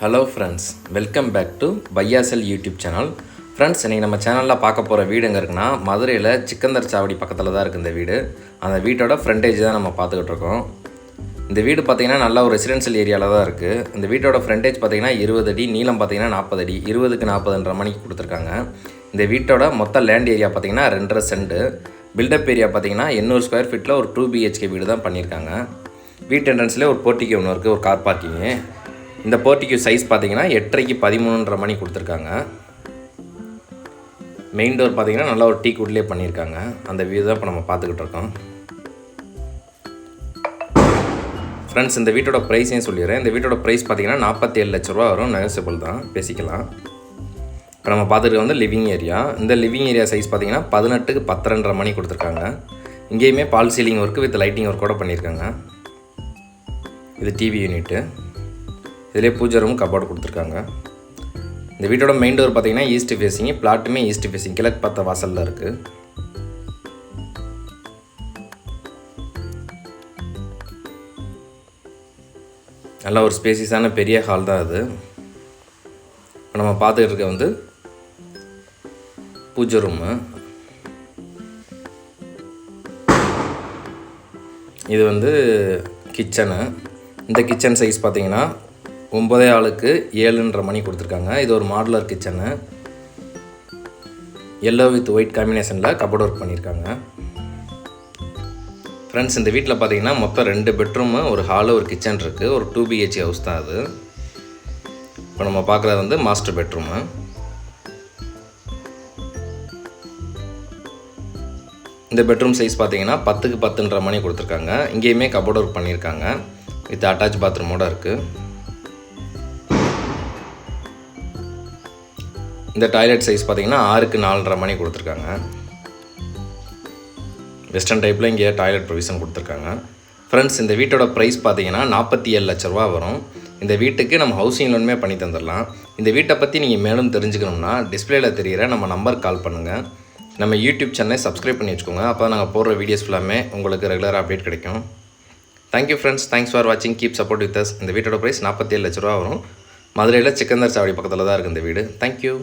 Hello friends welcome back to பையாசல் YouTube channel friends இன்றைக்கி நம்ம சேனலில் பார்க்க போகிற வீடு எங்கே இருக்குன்னா மதுரையில் சிக்கந்தர் சாவடி பக்கத்தில் தான் இருக்குது இந்த வீடு. அந்த வீட்டோட ஃப்ரண்டேஜ் தான் நம்ம பார்த்துக்கிட்டு இருக்கோம். இந்த வீடு பார்த்திங்கன்னா நல்ல ஒரு ரெசிடென்ஷியல் ஏரியாவில் தான் இருக்குது இந்த வீட்டோட ஃப்ரண்டேஜ் பார்த்திங்கன்னா இருபது அடி நீளம் பார்த்திங்கன்னா நாற்பது அடி இருபதுக்கு நாற்பதுன்ற மணிக்கு கொடுத்துருக்காங்க. இந்த வீட்டோட மொத்த லேண்ட் ஏரியா பார்த்திங்கன்னா ரெண்டரை செண்டு பில்டப் ஏரியா பார்த்திங்கன்னா எண்ணூறு ஸ்கொயர் ஃபீட்டில் ஒரு டூ பிஹெச்கே வீடு தான் பண்ணியிருக்காங்க. வீட்டு என்ட்ரன்ஸ்லேயே ஒரு போர்ட்டிக்கு ஒன்று இருக்குது ஒரு கார் பார்க்கிங்கு இந்த போர்ட்டிக்கு சைஸ் பார்த்தீங்கன்னா எட்டரைக்கு பதிமூணுன்ற மணி கொடுத்துருக்காங்க. மெயின் டோர் பார்த்தீங்கன்னா நல்லா ஒரு டீ குட்லேயே பண்ணியிருக்காங்க அந்த வியூ தான் இப்போ நம்ம பார்த்துக்கிட்டு இருக்கோம். ஃப்ரெண்ட்ஸ் இந்த வீட்டோட ப்ரைஸையும் சொல்லிடுறேன்? இந்த வீட்டோட ப்ரைஸ் பார்த்தீங்கன்னா நாற்பத்தேழு லட்ச ரூபா வரும். நெகோசியபிள் தான். பேசிக்கலாம். இப்போ நம்ம பார்த்துட்டு வந்து லிவிங் ஏரியா இந்த லிவிங் ஏரியா சைஸ் பார்த்தீங்கன்னா பதினெட்டுக்கு பத்தரைன்ற மணி கொடுத்துருக்காங்க. இங்கேயுமே false ceiling work with lighting ஒர்க்கோட பண்ணியிருக்காங்க இது டிவி யூனிட்டு இதிலே பூஜை ரூம் கபோர்டு கொடுத்துருக்காங்க. இந்த வீட்டோட மெயின் டோர் பார்த்தீங்கன்னா ஈஸ்ட் ஃபேஸிங் பிளாட்டுமே ஈஸ்ட் ஃபேஸிங் கிழக்கு பார்த்த வாசலில் இருக்குது நல்ல ஒரு ஸ்பேசியஸான பெரிய ஹால் தான் அது. இப்போ நம்ம பார்த்துக்கிட்டு இருக்க வந்து பூஜை ரூமு இது வந்து கிச்சனு இந்த கிச்சன் சைஸ் பார்த்தீங்கன்னா ஒம்பதே ஆளுக்கு ஏழுன்ற மணி கொடுத்துருக்காங்க. இது ஒரு modular kitchen yellow with white காம்பினேஷனில் கபோர்ட் ஒர்க் பண்ணியிருக்காங்க ஃப்ரெண்ட்ஸ் இந்த வீட்டில் பார்த்தீங்கன்னா மொத்தம் ரெண்டு பெட்ரூமு ஒரு ஹாலு ஒரு கிச்சன் இருக்குது ஒரு டூ பிஹெச்சி ஹவுஸ் தான் அது. இப்போ நம்ம பார்க்குறது வந்து மாஸ்டர் பெட்ரூமு இந்த பெட்ரூம் சைஸ் பார்த்தீங்கன்னா பத்துக்கு பத்துன்ற மணி கொடுத்துருக்காங்க. இங்கேயுமே கபோர்ட் ஒர்க் பண்ணியிருக்காங்க வித் அட்டாச் பாத்ரூமோட இருக்குது இந்த டாய்லெட் சைஸ் பார்த்தீங்கன்னா ஆறுக்கு நாலரை மணி கொடுத்துருக்காங்க. வெஸ்டர்ன் டைப்பில் இங்கே டாய்லெட் ப்ரொவிஷன் கொடுத்துருக்காங்க. ஃப்ரெண்ட்ஸ் இந்த வீட்டோட ப்ரைஸ் பார்த்தீங்கன்னா நாற்பத்தி ஏழு லட்ச ரூபா வரும். இந்த வீட்டுக்கு நம்ம ஹவுசிங் லோனுமே பண்ணி தந்துடலாம். இந்த வீட்டை பற்றி நீங்கள் மேலும் தெரிஞ்சுக்கணும்னா டிஸ்பிளேல தெரிகிற நம்ம நம்பர் கால் பண்ணுங்கள் நம்ம யூடியூப் சேனலை சப்ஸ்கிரைப் பண்ணி வச்சுக்கோங்க. அப்போ நாங்கள் போடுற வீடியோஸ் ஃபுல்லாமே உங்களுக்கு ரெகுலராக அப்டேட் கிடைக்கும். Thank you friends thanks for வாட்சிங் கீப் சப்போர்ட் வித் அஸ் இந்த வீட்டோட ப்ரைஸ் நாற்பத்தி ஏழு லட்ச ரூபா வரும். மதுரையில் சிக்கந்தர் சாவடி பக்கத்தில் தான் இருக்குது இந்த வீடு. தேங்க்யூ